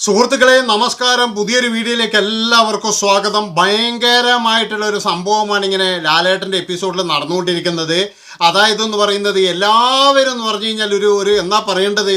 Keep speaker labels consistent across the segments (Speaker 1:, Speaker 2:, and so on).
Speaker 1: സുഹൃത്തുക്കളെ നമസ്കാരം. പുതിയൊരു വീഡിയോയിലേക്ക് എല്ലാവർക്കും സ്വാഗതം. ഭയങ്കരമായിട്ടുള്ള ഒരു സംഭവമാണ് ഇങ്ങനെ ലാലേട്ടന്റെ എപ്പിസോഡിൽ നടന്നുകൊണ്ടിരിക്കുന്നത്. അതായത് എന്ന് പറയുന്നത് എല്ലാവരും എന്ന് പറഞ്ഞു കഴിഞ്ഞാൽ ഒരു ഒരു എന്നാ പറയേണ്ടത്?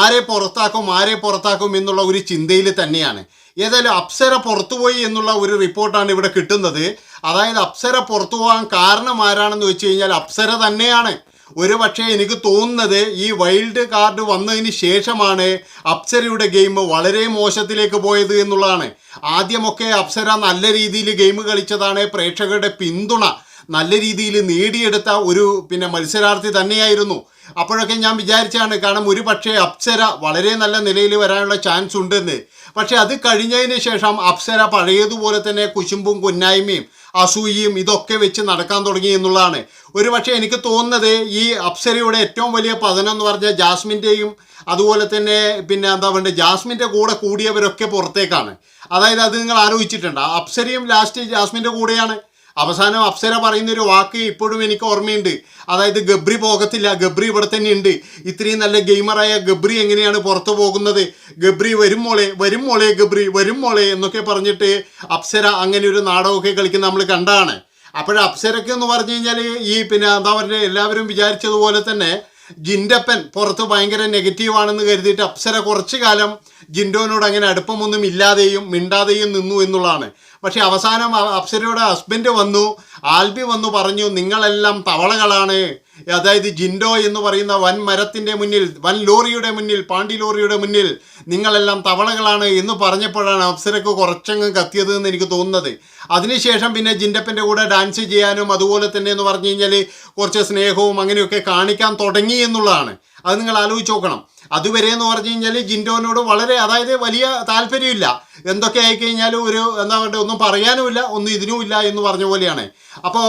Speaker 1: ആരെ പുറത്താക്കും ആരെ പുറത്താക്കും എന്നുള്ള ഒരു ചിന്തയിൽ തന്നെയാണ്. ഏതായാലും അപ്സര പുറത്തുപോയി എന്നുള്ള ഒരു റിപ്പോർട്ടാണ് ഇവിടെ കിട്ടുന്നത്. അതായത് അപ്സര പുറത്തു പോകാൻ കാരണം ആരാണെന്ന് വെച്ച് കഴിഞ്ഞാൽ അപ്സര തന്നെയാണ്. ഒരു പക്ഷേ എനിക്ക് തോന്നുന്നത് ഈ വൈൽഡ് കാർഡ് വന്നതിന് ശേഷമാണ് അപ്സരയുടെ ഗെയിം വളരെ മോശത്തിലേക്ക് പോയത് എന്നുള്ളതാണ്. ആദ്യമൊക്കെ അപ്സര നല്ല രീതിയിൽ ഗെയിം കളിച്ചതാണ് പ്രേക്ഷകരുടെ പിന്തുണ. നല്ല രീതിയിൽ നേടിയെടുത്ത ഒരു പിന്നെ മത്സരാർത്ഥി തന്നെയായിരുന്നു. അപ്പോഴൊക്കെ ഞാൻ വിചാരിച്ചാണ് കാരണം ഒരു പക്ഷേ അപ്സര വളരെ നല്ല നിലയിൽ വരാനുള്ള ചാൻസ് ഉണ്ടെന്ന്. പക്ഷേ അത് കഴിഞ്ഞതിന് ശേഷം അപ്സര പഴയതുപോലെ തന്നെ കുശുമ്പും കുന്നായ്മയും അസൂയയും ഇതൊക്കെ വെച്ച് നടക്കാൻ തുടങ്ങി എന്നുള്ളതാണ്. ഒരു പക്ഷേ എനിക്ക് തോന്നുന്നത് ഈ അപ്സരയുടെ ഏറ്റവും വലിയ പതനം എന്ന് പറഞ്ഞാൽ ജാസ്മിന്റെയും അതുപോലെ തന്നെ പിന്നെ എന്താ പറയുക ജാസ്മിന്റെ കൂടെ കൂടിയവരൊക്കെ പുറത്തേക്കാണ്. അതായത് അത് നിങ്ങൾ ആലോചിച്ചിട്ടുണ്ട്? അപ്സരയും ലാസ്റ്റ് ജാസ്മിന്റെ കൂടെയാണ്. അവസാനം അപ്സര പറയുന്ന ഒരു വാക്ക് ഇപ്പോഴും എനിക്ക് ഓർമ്മയുണ്ട്. അതായത് ഗബ്രി പോകത്തില്ല ഗബ്രി ഇവിടെ തന്നെ ഉണ്ട് ഇത്രയും നല്ല ഗെയിമറായ ഗബ്രി എങ്ങനെയാണ് പുറത്തു പോകുന്നത്? ഗബ്രി വരും മോളെ വരും മോളെ ഗബ്രി വരും മോളെ എന്നൊക്കെ പറഞ്ഞിട്ട് അപ്സര അങ്ങനെ ഒരു നാടകമൊക്കെ കളിക്കുന്ന നമ്മൾ കണ്ടാണ്. അപ്പോഴപ്സരക്കെന്ന് പറഞ്ഞു കഴിഞ്ഞാൽ ഈ പിന്നെ എന്താ പറയുക എല്ലാവരും വിചാരിച്ചതുപോലെ തന്നെ ജിൻഡപ്പൻ പുറത്ത് ഭയങ്കര നെഗറ്റീവാണെന്ന് കരുതിയിട്ട് അപ്സര കുറച്ചു കാലം ജിൻഡോനോട് അങ്ങനെ അടുപ്പമൊന്നും ഇല്ലാതെയും മിണ്ടാതെയും നിന്നു എന്നുള്ളതാണ്. പക്ഷേ അവസാനം അപ്സരയുടെ ഹസ്ബൻഡ് വന്നു ആൽബി വന്നു പറഞ്ഞു നിങ്ങളെല്ലാം തവളകളാണ്. അതായത് ജിൻഡോ എന്ന് പറയുന്ന വൻ മരത്തിന്റെ മുന്നിൽ വൻ ലോറിയുടെ മുന്നിൽ പാണ്ടി ലോറിയുടെ മുന്നിൽ നിങ്ങളെല്ലാം തവളകളാണ് എന്ന് പറഞ്ഞപ്പോഴാണ് അപ്സരക്ക് കുറച്ചങ്ങ് കത്തിയത് എന്ന് എനിക്ക് തോന്നുന്നത്. അതിനുശേഷം പിന്നെ ജിൻഡപ്പന്റെ കൂടെ ഡാൻസ് ചെയ്യാനും അതുപോലെ തന്നെ എന്ന് പറഞ്ഞു കഴിഞ്ഞാൽ കുറച്ച് സ്നേഹവും അങ്ങനെയൊക്കെ കാണിക്കാൻ തുടങ്ങി എന്നുള്ളതാണ്. അത് നിങ്ങൾ ആലോചിച്ച് നോക്കണം. അതുവരെ എന്ന് പറഞ്ഞു കഴിഞ്ഞാൽ ജിൻഡോനോട് വളരെ അതായത് വലിയ താല്പര്യമില്ല. എന്തൊക്കെ ആയിക്കഴിഞ്ഞാലും ഒരു എന്താ പറയുക ഒന്നും പറയാനുമില്ല ഒന്നും ഇതിനുമില്ല എന്ന് പറഞ്ഞ പോലെയാണ്. അപ്പോൾ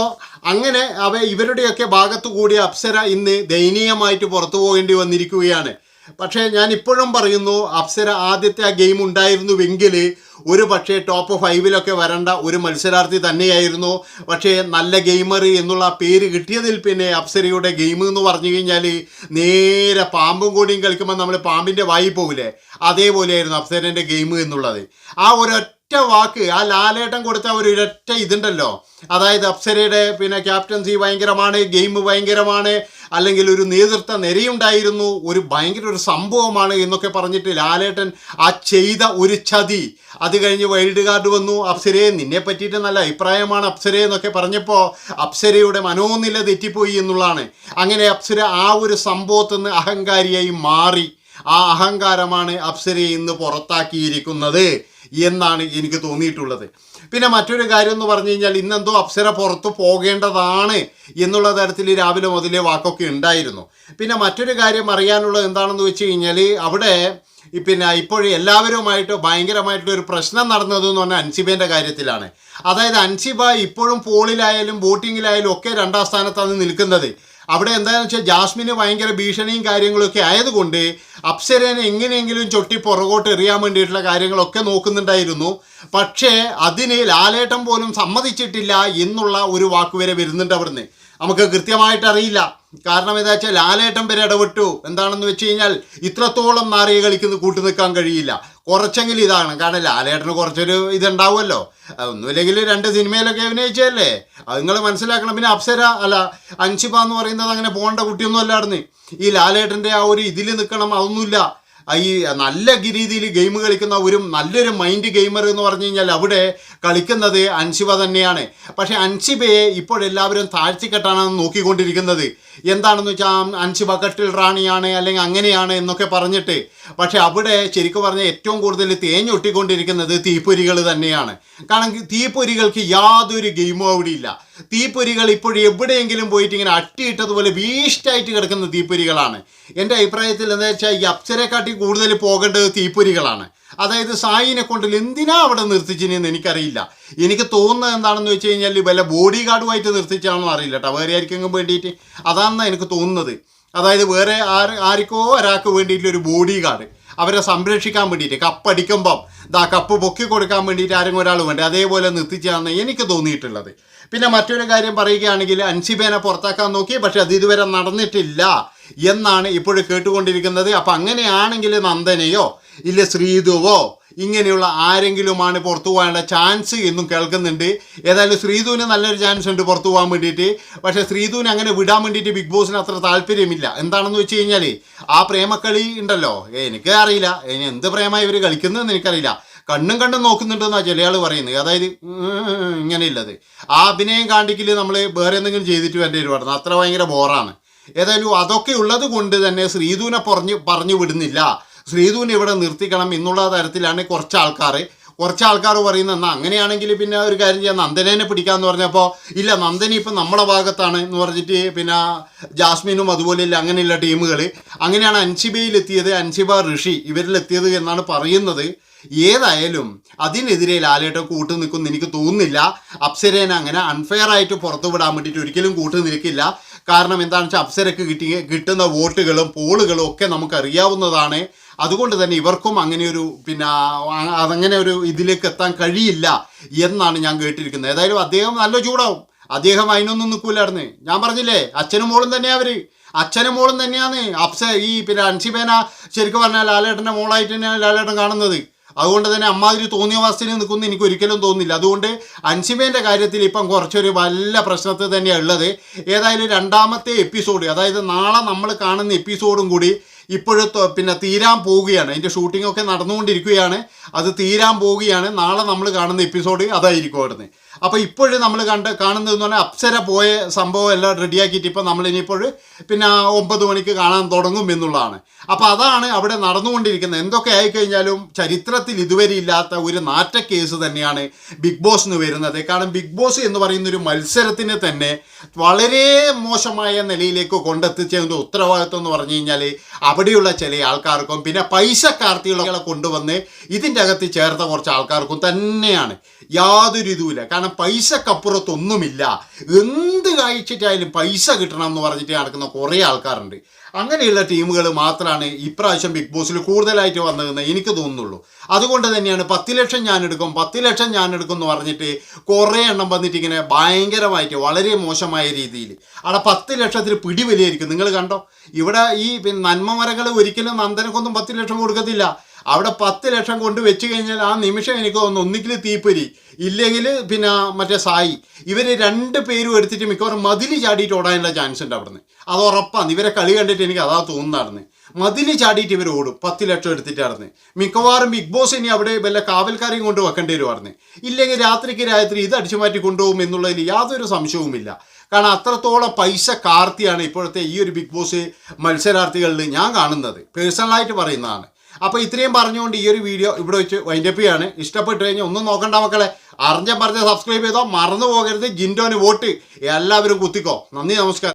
Speaker 1: അങ്ങനെ അവ ഇവരുടെയൊക്കെ ഭാഗത്തു കൂടി അപ്സര ഇന്ന് ദയനീയമായിട്ട് പുറത്തു പോകേണ്ടി വന്നിരിക്കുകയാണ്. പക്ഷേ ഞാൻ ഇപ്പോഴും പറയുന്നു അപ്സര ആദ്യത്തെ ആ ഗെയിം ഉണ്ടായിരുന്നുവെങ്കിൽ ഒരു പക്ഷേ ടോപ്പ് ഫൈവിലൊക്കെ വരേണ്ട ഒരു മത്സരാർത്ഥി തന്നെയായിരുന്നു. പക്ഷേ നല്ല ഗെയിമർ എന്നുള്ള പേര് കിട്ടിയതിൽ പിന്നെ അപ്സരയുടെ ഗെയിം എന്ന് പറഞ്ഞു കഴിഞ്ഞാൽ നേരെ പാമ്പും കൂടിയും കളിക്കുമ്പോൾ നമ്മൾ പാമ്പിന്റെ വായി പോകില്ലേ അതേപോലെയായിരുന്നു അപ്സരന്റെ ഗെയിം എന്നുള്ളത്. ആ ഒരൊറ്റ വാക്ക് ആ ലാലേട്ടൻ കൊടുത്ത ഒരു ഒരൊറ്റ ഇതുണ്ടല്ലോ. അതായത് അപ്സരയുടെ പിന്നെ ക്യാപ്റ്റൻസി ഭയങ്കരമാണ് ഗെയിം ഭയങ്കരമാണ് അല്ലെങ്കിൽ ഒരു നേതൃത്വ നിരയുണ്ടായിരുന്നു ഒരു ഭയങ്കര ഒരു സംഭവമാണ് എന്നൊക്കെ പറഞ്ഞിട്ട് ലാലേട്ടൻ ആ ചെയ്ത ഒരു ചതി. അത് കഴിഞ്ഞ് വൈൽഡ് കാർഡ് വന്നു. അപ്സരയെ നിന്നെ പറ്റിയിട്ട് നല്ല അഭിപ്രായമാണ് അപ്സര എന്നൊക്കെ പറഞ്ഞപ്പോൾ അപ്സരയുടെ മനോനില തെറ്റിപ്പോയി എന്നുള്ളതാണ്. അങ്ങനെ അപ്സര ആ ഒരു സംഭവത്തിൽ നിന്ന് അഹങ്കാരിയായി മാറി. ആ അഹങ്കാരമാണ് അപ്സരയെ ഇന്ന് പുറത്താക്കിയിരിക്കുന്നത്. എന്നാണ് എനിക്ക് തോന്നിയിട്ടുള്ളത്. പിന്നെ മറ്റൊരു കാര്യം എന്ന് പറഞ്ഞു കഴിഞ്ഞാൽ ഇന്നെന്തോ അപ്സര പുറത്തു പോകേണ്ടതാണ് എന്നുള്ള തരത്തിൽ രാവിലെ മുതലേ വാക്കൊക്കെ ഉണ്ടായിരുന്നു. പിന്നെ മറ്റൊരു കാര്യം അറിയാനുള്ളത് എന്താണെന്ന് വെച്ച് കഴിഞ്ഞാൽ അവിടെ പിന്നെ ഇപ്പോഴും എല്ലാവരുമായിട്ട് ഭയങ്കരമായിട്ടുള്ള ഒരു പ്രശ്നം നടന്നത് എന്ന് പറഞ്ഞാൽ അൻസിബേന്റെ കാര്യത്തിലാണ്. അതായത് അൻസിബ ഇപ്പോഴും പോളിലായാലും ബോട്ടിങ്ങിലായാലും ഒക്കെ രണ്ടാം സ്ഥാനത്താണ് നിൽക്കുന്നത്. അവിടെ എന്താണെന്ന് വെച്ചാൽ ജാസ്മിന് ഭയങ്കര ഭീഷണിയും കാര്യങ്ങളൊക്കെ ആയതുകൊണ്ട് അപ്സരനെ എങ്ങനെയെങ്കിലും ചൊട്ടി പുറകോട്ട് എറിയാൻ വേണ്ടിയിട്ടുള്ള കാര്യങ്ങളൊക്കെ നോക്കുന്നുണ്ടായിരുന്നു. പക്ഷേ അതിന് ലാലേട്ടം പോലും സമ്മതിച്ചിട്ടില്ല എന്നുള്ള ഒരു വാക്കുവരെ വരുന്നുണ്ട് അവിടുന്ന്. നമുക്ക് കൃത്യമായിട്ട് അറിയില്ല. കാരണം എന്താ വെച്ചാൽ ലാലേട്ടൻ വരെ ഇടപെട്ടു. എന്താണെന്ന് വെച്ച് കഴിഞ്ഞാൽ ഇത്രത്തോളം നാറിയ കളിക്കുന്ന കൂട്ടു നിൽക്കാൻ കഴിയില്ല. കുറച്ചെങ്കിലും ഇതാണ്. കാരണം ലാലേട്ടന് കുറച്ചൊരു ഇതുണ്ടാവുമല്ലോ. ഒന്നുമില്ലെങ്കിൽ രണ്ട് സിനിമയിലൊക്കെ അഭിനയിച്ചതല്ലേ? അത് നിങ്ങൾ മനസ്സിലാക്കണം. പിന്നെ അപ്സര അല്ല അൻഷിബ എന്ന് പറയുന്നത് അങ്ങനെ പോകേണ്ട കുട്ടിയൊന്നും അല്ലായിരുന്നു ഈ ലാലേട്ടന്റെ ആ ഒരു ഇതിൽ നിൽക്കണം അതൊന്നുമില്ല. ഈ നല്ല രീതിയിൽ ഗെയിം കളിക്കുന്ന ഒരു നല്ലൊരു മൈൻഡ് ഗെയിമർ എന്ന് പറഞ്ഞു കഴിഞ്ഞാൽ അവിടെ കളിക്കുന്നത് അൻഷിബ തന്നെയാണ്. പക്ഷേ അൻഷിബയെ ഇപ്പോൾ എല്ലാവരും താഴ്ത്തിക്കെട്ടാണ് നോക്കിക്കൊണ്ടിരിക്കുന്നത്. എന്താണെന്ന് വെച്ചാൽ അൻഷിബ കട്ടിൽ റാണിയാണ് അല്ലെങ്കിൽ അങ്ങനെയാണ് എന്നൊക്കെ പറഞ്ഞിട്ട്. പക്ഷേ അവിടെ ശരിക്കും പറഞ്ഞാൽ ഏറ്റവും കൂടുതൽ തേഞ്ഞൊട്ടിക്കൊണ്ടിരിക്കുന്നത് തീപ്പൊരികൾ തന്നെയാണ്. കാരണം തീപ്പൊരികൾക്ക് യാതൊരു ഗെയിമും അവിടെ ഇല്ല തീപ്പൊരികൾ ഇപ്പോൾ എവിടെയെങ്കിലും പോയിട്ട് ഇങ്ങനെ അട്ടിയിട്ടതുപോലെ വേസ്റ്റായിട്ട് കിടക്കുന്ന തീപ്പൊരികളാണ്. എന്റെ അഭിപ്രായത്തിൽ എന്താ വെച്ചാൽ ഈ അപ്സരെക്കാട്ടി കൂടുതൽ പോകേണ്ടത് തീപ്പൊരികളാണ്. അതായത് സായിനെ കൊണ്ട് എന്തിനാ അവിടെ നിർത്തിച്ചിനെന്ന് എനിക്കറിയില്ല. എനിക്ക് തോന്നുന്നത് എന്താണെന്ന് വെച്ച് കഴിഞ്ഞാൽ വല്ല ബോഡി ഗാർഡുമായിട്ട് നിർത്തിച്ചാണെന്ന് അറിയില്ല കേട്ടോ. വേറെ ആർക്കെങ്കിലും വേണ്ടിയിട്ട്. അതാണെന്നാണ് എനിക്ക് തോന്നുന്നത്. അതായത് വേറെ ആര് ആർക്കോ ഒരാൾക്ക് വേണ്ടിയിട്ടുള്ള ഒരു ബോഡി ഗാർഡ് അവരെ സംരക്ഷിക്കാൻ വേണ്ടിയിട്ട് കപ്പടിക്കുമ്പം ദാ കപ്പ് പൊക്കി കൊടുക്കാൻ വേണ്ടിയിട്ട് ആരെങ്കിലും ഒരാൾ വേണ്ടേ? അതേപോലെ നിർത്തിച്ചാണ് എനിക്ക് തോന്നിയിട്ടുള്ളത്. പിന്നെ മറ്റൊരു കാര്യം പറയുകയാണെങ്കിൽ അൻസിബേനെ പുറത്താക്കാൻ നോക്കി പക്ഷെ അത് ഇതുവരെ നടന്നിട്ടില്ല എന്നാണ് ഇപ്പോഴും കേട്ടുകൊണ്ടിരിക്കുന്നത്. അപ്പം അങ്ങനെയാണെങ്കിൽ നന്ദനയോ ഇല്ല ശ്രീധുവോ ഇങ്ങനെയുള്ള ആരെങ്കിലുമാണ് പുറത്തു പോകാനുള്ള ചാൻസ് എന്നും കേൾക്കുന്നുണ്ട്. ഏതായാലും ശ്രീധുവിന് നല്ലൊരു ചാൻസ് ഉണ്ട് പുറത്തു പോകാൻ വേണ്ടിയിട്ട്. പക്ഷേ ശ്രീധുവിനെ അങ്ങനെ വിടാൻ വേണ്ടിയിട്ട് ബിഗ് ബോസിന് അത്ര താല്പര്യമില്ല. എന്താണെന്ന് വെച്ച് കഴിഞ്ഞാൽ ആ പ്രേമക്കളി ഉണ്ടല്ലോ. എനിക്ക് അറിയില്ല. ഇനി എന്ത് പ്രേമമായി ഇവർ കളിക്കുന്നതെന്ന് എനിക്കറിയില്ല. കണ്ണും കണ്ണും നോക്കുന്നുണ്ടെന്നാണ് ചിലയാൾ പറയുന്നത്. അതായത് ഇങ്ങനെയുള്ളത്. ആ അഭിനയം കാണിക്കൽ നമ്മൾ വേറെ എന്തെങ്കിലും ചെയ്തിട്ട് വേണ്ടി വരുമായിരുന്നു അത്ര ഭയങ്കര ബോറാണ് ഏതായാലും അതൊക്കെ ഉള്ളത് കൊണ്ട് തന്നെ ശ്രീധുവിനെ പറഞ്ഞു പറഞ്ഞു വിടുന്നില്ല. ശ്രീധുവിനെ ഇവിടെ നിർത്തിക്കണം എന്നുള്ള തരത്തിലാണ് കുറച്ച് ആൾക്കാർ കുറച്ച് ആൾക്കാർ പറയുന്നത് എന്നാൽ അങ്ങനെയാണെങ്കിൽ പിന്നെ ഒരു കാര്യം ചെയ്യാം. നന്ദനേനെ പിടിക്കാമെന്ന് പറഞ്ഞപ്പോൾ ഇല്ല നന്ദനി ഇപ്പം നമ്മുടെ ഭാഗത്താണ് എന്ന് പറഞ്ഞിട്ട് പിന്നെ ജാസ്മിനും അതുപോലെ ഇല്ല അങ്ങനെയുള്ള ടീമുകൾ അങ്ങനെയാണ് അൻഷിബയിലെത്തിയത് അൻഷിബ ഋഷി. ഇവരിലെത്തിയത് എന്നാണ് പറയുന്നത്. ഏതായാലും അതിനെതിരെ ലാലേട്ടൻ കൂട്ടു നിൽക്കുമെന്ന് എനിക്ക് തോന്നുന്നില്ല. അപ്സരേനെ അങ്ങനെ അൺഫെയർ ആയിട്ട് പുറത്തു വിടാൻ വേണ്ടിയിട്ട് ഒരിക്കലും കൂട്ടു നിൽക്കില്ല. കാരണം എന്താണെന്ന് വെച്ചാൽ അപ്സരക്ക് കിട്ടി കിട്ടുന്ന വോട്ടുകളും പോളുകളും ഒക്കെ നമുക്കറിയാവുന്നതാണ്. അതുകൊണ്ട് തന്നെ ഇവർക്കും അങ്ങനെ ഒരു പിന്നെ അതങ്ങനെ ഒരു ഇതിലേക്ക് എത്താൻ കഴിയില്ല എന്നാണ് ഞാൻ കേട്ടിരിക്കുന്നത്. ഏതായാലും അദ്ദേഹം നല്ല ചൂടാവും. അദ്ദേഹം അതിനൊന്നും നിൽക്കൂലായിരുന്നു. ഞാൻ പറഞ്ഞില്ലേ അച്ഛനും മോളും തന്നെയാണ് അവർ അച്ഛനും മോളും തന്നെയാണ് അപ്സ ഈ പിന്നെ അൻസിബേന ശരിക്കും പറഞ്ഞാൽ ലാലേട്ടന്റെ മോളായിട്ട് തന്നെയാണ് ലാലേട്ടൻ കാണുന്നത്. അതുകൊണ്ട് തന്നെ അമ്മാതിരി തോന്നിയ അവസ്ഥയിൽ നിൽക്കുന്നു എനിക്ക് ഒരിക്കലും തോന്നില്ല അതുകൊണ്ട് അൻസിമേന്റെ കാര്യത്തിൽ ഇപ്പം കുറച്ചൊരു വല്ല പ്രശ്നത്തിൽ തന്നെയാണ് ഉള്ളത്. ഏതായാലും രണ്ടാമത്തെ എപ്പിസോഡ് അതായത് നാളെ നമ്മൾ കാണുന്ന എപ്പിസോഡും കൂടി ഇപ്പോഴും പിന്നെ തീരാൻ പോവുകയാണ്. അതിന്റെ ഷൂട്ടിംഗ് ഒക്കെ നടന്നുകൊണ്ടിരിക്കുകയാണ്. അത് തീരാൻ പോവുകയാണ്. നാളെ നമ്മൾ കാണുന്ന എപ്പിസോഡ് അതായിരിക്കും അവിടുന്ന് അപ്പോൾ ഇപ്പോഴും നമ്മൾ കണ്ട് കാണുന്നതെന്ന് പറഞ്ഞാൽ അപ്സര പോയ സംഭവം എല്ലാം റെഡിയാക്കിയിട്ട് ഇപ്പോൾ നമ്മളിനിപ്പോൾ പിന്നെ ഒമ്പത് മണിക്ക് കാണാൻ തുടങ്ങും എന്നുള്ളതാണ്. അപ്പോൾ അതാണ് അവിടെ നടന്നുകൊണ്ടിരിക്കുന്നത്. എന്തൊക്കെ ആയിക്കഴിഞ്ഞാലും ചരിത്രത്തിൽ ഇതുവരെ ഇല്ലാത്ത ഒരു നാറ്റ കേസ് തന്നെയാണ് ബിഗ് ബോസ് എന്ന് വരുന്നത്. കാരണം ബിഗ് ബോസ് എന്ന് പറയുന്ന ഒരു മത്സരത്തിന് തന്നെ വളരെ മോശമായ നിലയിലേക്ക് കൊണ്ടെത്തിച്ചതിന്റെ ഉത്തരവാദിത്വം എന്ന് പറഞ്ഞു കഴിഞ്ഞാൽ അവിടെയുള്ള ചില ആൾക്കാർക്കും പിന്നെ പൈസ കാർത്തികളെ കൊണ്ടുവന്ന് ഇതിന്റെ അകത്ത് ചേർത്ത കുറച്ച് ആൾക്കാർക്കും തന്നെയാണ്. യാതൊരു ഇതുമില്ല. കാരണം പൈസക്കപ്പുറത്തൊന്നുമില്ല. എന്ത് കഴിച്ചിട്ടായാലും പൈസ കിട്ടണം എന്ന് പറഞ്ഞിട്ട് നടക്കുന്ന കുറേ ആൾക്കാരുണ്ട്. അങ്ങനെയുള്ള ടീമുകൾ മാത്രമാണ് ഇപ്രാവശ്യം ബിഗ് ബോസിൽ കൂടുതലായിട്ട് വന്നതെന്ന് എനിക്ക് തോന്നുന്നുള്ളൂ. അതുകൊണ്ട് തന്നെയാണ് പത്ത് ലക്ഷം ഞാൻ എടുക്കും പത്ത് ലക്ഷം ഞാൻ എടുക്കും എന്ന് പറഞ്ഞിട്ട് കുറേ എണ്ണം വന്നിട്ട് ഇങ്ങനെ ഭയങ്കരമായിട്ട് വളരെ മോശമായ രീതിയിൽ. അവിടെ പത്ത് ലക്ഷത്തിൽ പിടിവലിയായിരിക്കും. നിങ്ങൾ കണ്ടോ? ഇവിടെ ഈ പിന്നെ നന്മ മരങ്ങൾ ഒരിക്കലും നന്ദനക്കൊന്നും പത്ത് ലക്ഷം കൊടുക്കത്തില്ല. അവിടെ പത്ത് ലക്ഷം കൊണ്ട് വെച്ച് കഴിഞ്ഞാൽ ആ നിമിഷം എനിക്ക് തോന്നുന്നു ഒന്നിക്കിൽ തീപ്പൊരി ഇല്ലെങ്കിൽ പിന്നെ മറ്റേ സായി. ഇവർ രണ്ട് പേരും എടുത്തിട്ട് മിക്കവാറും മതിൽ ചാടിയിട്ട് ഓടാനുള്ള ചാൻസ് ഉണ്ട് അവിടുന്ന്. അത് ഉറപ്പാണ്. ഇവരെ കളി കണ്ടിട്ട് എനിക്ക് അതാ തോന്നുന്നതാണ് മതിൽ ചാടിയിട്ട് ഇവർ ഓടും. പത്ത് ലക്ഷം എടുത്തിട്ടായിരുന്നു മിക്കവാറും ബിഗ് ബോസ് ഇനി അവിടെ വല്ല കാവൽക്കാരെയും കൊണ്ട് വെക്കേണ്ടി വരുമായിരുന്നു ഇല്ലെങ്കിൽ രാത്രിക്ക് രാത്രി ഇത് അടിച്ചു മാറ്റി കൊണ്ടുപോകും എന്നുള്ളതിൽ യാതൊരു സംശയവുമില്ല കാരണം അത്രത്തോളം പൈസ കാർത്തിയാണ് ഇപ്പോഴത്തെ ഈ ഒരു ബിഗ് ബോസ് മത്സരാർത്ഥികളിൽ ഞാൻ കാണുന്നത്. പേഴ്സണലായിട്ട് പറയുന്നതാണ്. അപ്പോൾ ഇത്രയും പറഞ്ഞുകൊണ്ട് ഈ ഒരു വീഡിയോ ഇവിടെ വെച്ച് വൈൻഡപ്പ് ചെയ്യാണ്. ഇഷ്ടപ്പെട്ട് കഴിഞ്ഞാൽ ഒന്നും നോക്കണ്ട മക്കളെ. അറിഞ്ഞ പറഞ്ഞ സബ്സ്ക്രൈബ് ചെയ്തോ മറന്നു പോകരുത്. ജിൻഡോന് വോട്ട്. എല്ലാവരും കുത്തിക്കോ. നന്ദി നമസ്കാരം.